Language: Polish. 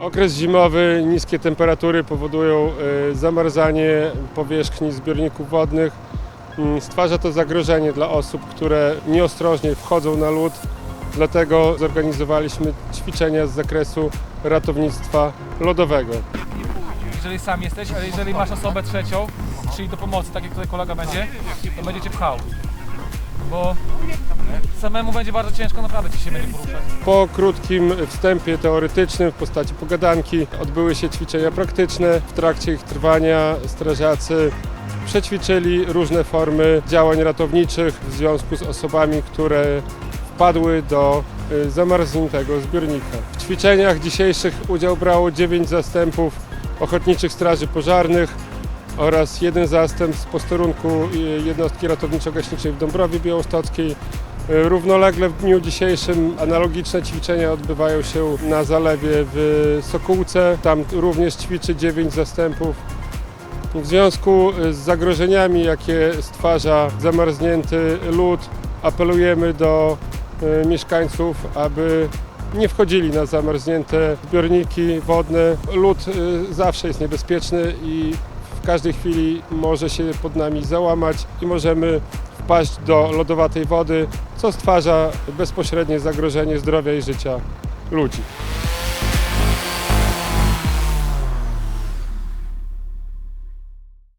Okres zimowy, niskie temperatury powodują e, zamarzanie powierzchni zbiorników wodnych. Mm, Stwarza to zagrożenie dla osób, które nieostrożnie wchodzą na lód. Dlatego zorganizowaliśmy ćwiczenia z zakresu ratownictwa lodowego. Jeżeli sam jesteś, ale jeżeli masz osobę trzecią, czyli do pomocy, tak jak tutaj kolega będzie, to będzie cię pchał. Bo samemu będzie bardzo ciężko, naprawdę ci się będzie poruszać. Po krótkim wstępie teoretycznym w postaci pogadanki odbyły się ćwiczenia praktyczne. W trakcie ich trwania strażacy przećwiczyli różne formy działań ratowniczych w związku z osobami, które wpadły do y, zamarzniętego zbiornika. W ćwiczeniach dzisiejszych udział brało 9 zastępów ochotniczych straży pożarnych oraz jeden zastęp z posterunku y, jednostki ratowniczo-gaśniczej w Dąbrowie Białostockiej. Y, Równolegle w dniu dzisiejszym analogiczne ćwiczenia odbywają się na zalewie w Sokółce. Tam również ćwiczy 9 zastępów. W związku z zagrożeniami, jakie stwarza zamarznięty lód, apelujemy do y, mieszkańców, aby nie wchodzili na zamarznięte zbiorniki wodne. Lód y, zawsze jest niebezpieczny i w każdej chwili może się pod nami załamać i możemy wpaść do lodowatej wody, co stwarza bezpośrednie zagrożenie zdrowia i życia ludzi.